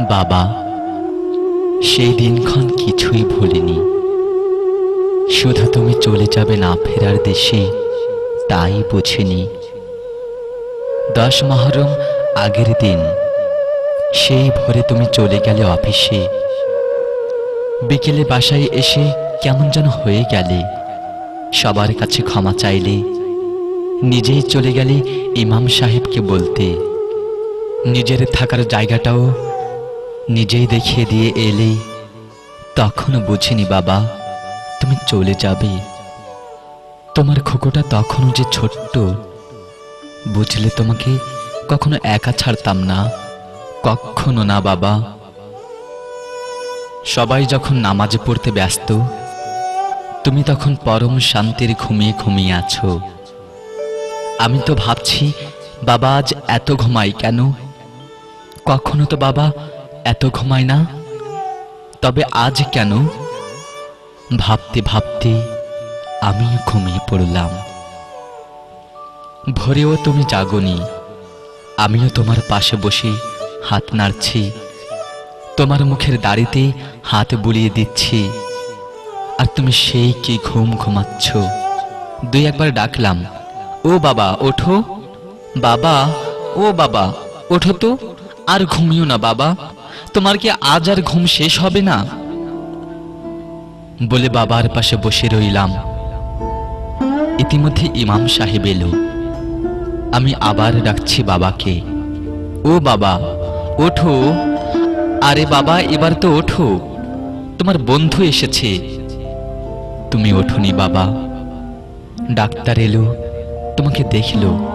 বাবা, সেই দিনক্ষণ কিছুই ভুলিনি। শুধু তুমি চলে যাবে না ফেরার দেশে, তাই বুঝিনি। দশ মহরম আগের দিন, সেই ভোরে তুমি চলে গেলে অফিসে। বিকেলে বাসায় এসে কেমন যেন হয়ে গেলে। সবার কাছে ক্ষমা চাইলে, নিজেই চলে গেলে ইমাম সাহেবকে বলতে। নিজের থাকার জায়গাটাও নিজেই দেখিয়ে দিয়ে এলে তখনও বুঝিনি বাবা, তুমি চলে যাবে। তোমার খোকোটা তখনও যে ছোট্ট, বুঝলে তোমাকে কখনো একা ছাড়তাম না, কখনো না বাবা। সবাই যখন নামাজ পড়তে ব্যস্ত, তুমি তখন পরম শান্তির ঘুমিয়ে ঘুমিয়ে আছো। আমি তো ভাবছি, বাবা আজ এত ঘুমাই কেন? কখনো তো বাবা এত ঘুমায় না? তবে আজ কেন? ভাবতে ভাবতে আমিও ঘুমিয়ে পড়লাম। ভোরেও তুমি জাগনি। আমিও তোমার পাশে বসে হাত নাড়ছি। তোমার মুখের দাড়িতে হাত বুলিয়ে দিচ্ছি। আর তুমি সেই কি ঘুম ঘুমাচ্ছ? দুই একবার ডাকলাম। ও বাবা, ওঠো। বাবা, ও বাবা, ওঠো তো। আর ঘুমিও না বাবা। তোমার কি আজ আর ঘুম শেষ হবে না? বলে বাবার পাশে বসে রইলাম। ইতিমধ্যে ইমাম সাহেব এলো। আমি আবার ডাকছি বাবাকে। ও বাবা, ওঠো। আরে বাবা, এবার তো ওঠো। তোমার বন্ধু এসেছে। তুমি ওঠোনি বাবা। ডাক্তার এলো, তোমাকে দেখল।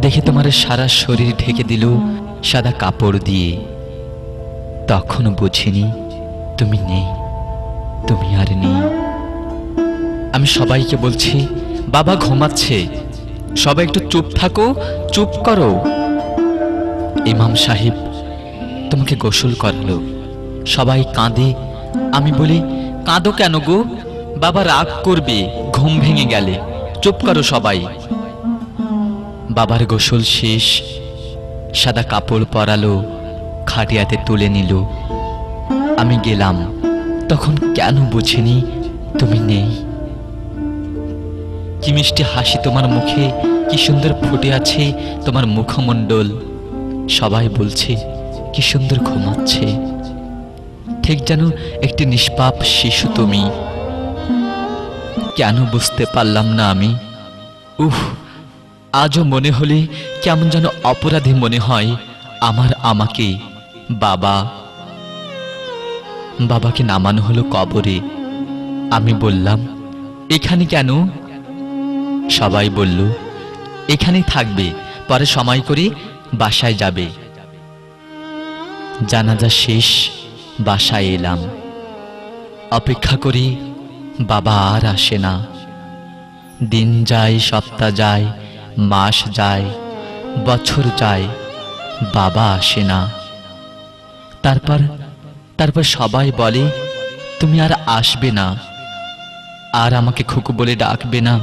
দেখে তোমার সারা শরীর ঢেকে দিল সাদা কাপড় দিয়ে। তখন বুঝিনি, তুমি নেই, তুমি আর নেই। আমি সবাইকে বলছি, বাবা ঘুমাচ্ছে, সবাই একটু চুপ থাকো, চুপ করো। ইমাম সাহেব তোমাকে গোসল করল। সবাই কাঁদে। আমি বলি, কাঁদো কেন গো? বাবা রাগ করবে, ঘুম ভেঙে গেলে। চুপ করো সবাই। বাবার গোসল শেষ, সাদা কাপড় পরালো খাটিয়াতে তুলে নিল। আমি গেলাম। তখন কেন বুঝিনি তুমি নেই। কি মিষ্টি হাসি তোমার মুখে, কি সুন্দর ফুটে আছে তোমার মুখমণ্ডল। সবাই বলছে, কি সুন্দর ঘুমাচ্ছে। ঠিক যেন একটি নিষ্পাপ শিশু তুমি। কেন বুঝতে পারলাম না আমি। উহ আজও মনে হলে কেমন যেন অপরাধী মনে হয় আমার আমাকে। বাবা। বাবাকে নামানো হলো কবরে। আমি বললাম, এখানে কেন? সবাই বলল, এখানেই থাকবে, পরে সময় করে বাসায় যাবে। জানাজা শেষ, বাসায় এলাম। অপেক্ষা করি, বাবা আর আসে না। দিন যায়, সপ্তাহ যায়, মাস যায়, বছর যায়, বাবা আসে না। তারপর তারপর সবাই বলে, তুমি আর আসবে না। আর আমাকে খুকু বলে ডাকবে না।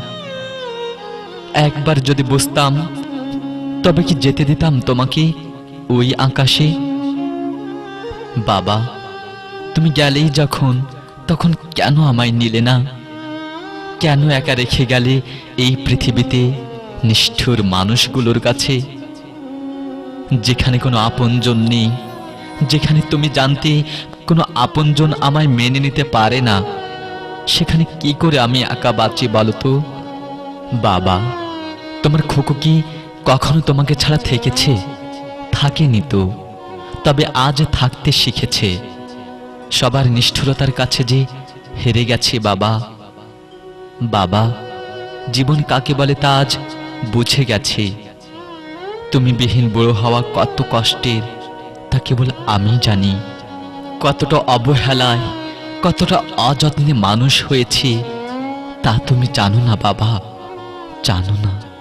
একবার যদি বুঝতাম, তবে কি যেতে দিতাম তোমাকে ওই আকাশে? বাবা, তুমি গেলেই যখন, তখন কেন আমায় নিলে না? কেন একা রেখে গেলে এই পৃথিবীতে নিষ্ঠুর মানুষগুলোর কাছে, যেখানে কোনো আপনজন নেই? যেখানে তুমি জানতে কোনো আপনজন আমায় মেনে নিতে পারে না, সেখানে কি করে আমি একা বাঁচি বলো তো? বাবা, তোমার খোকো কি কখনো তোমাকে ছাড়া থেকেছে? থাকেনি তো। তবে আজ থাকতে শিখেছে। সবার নিষ্ঠুরতার কাছে যে হেরে গেছে বাবা। বাবা, জীবন কাকে বলে তা আজ বুঝে গেছে। তুমি বিহীন বড় হওয়া কত কষ্টের। কেবল আমি জানি কতটা অবহেলায়, কতটা অযত্নে মানুষ হয়েছে। তা তুমি জানো না বাবা, জানো না।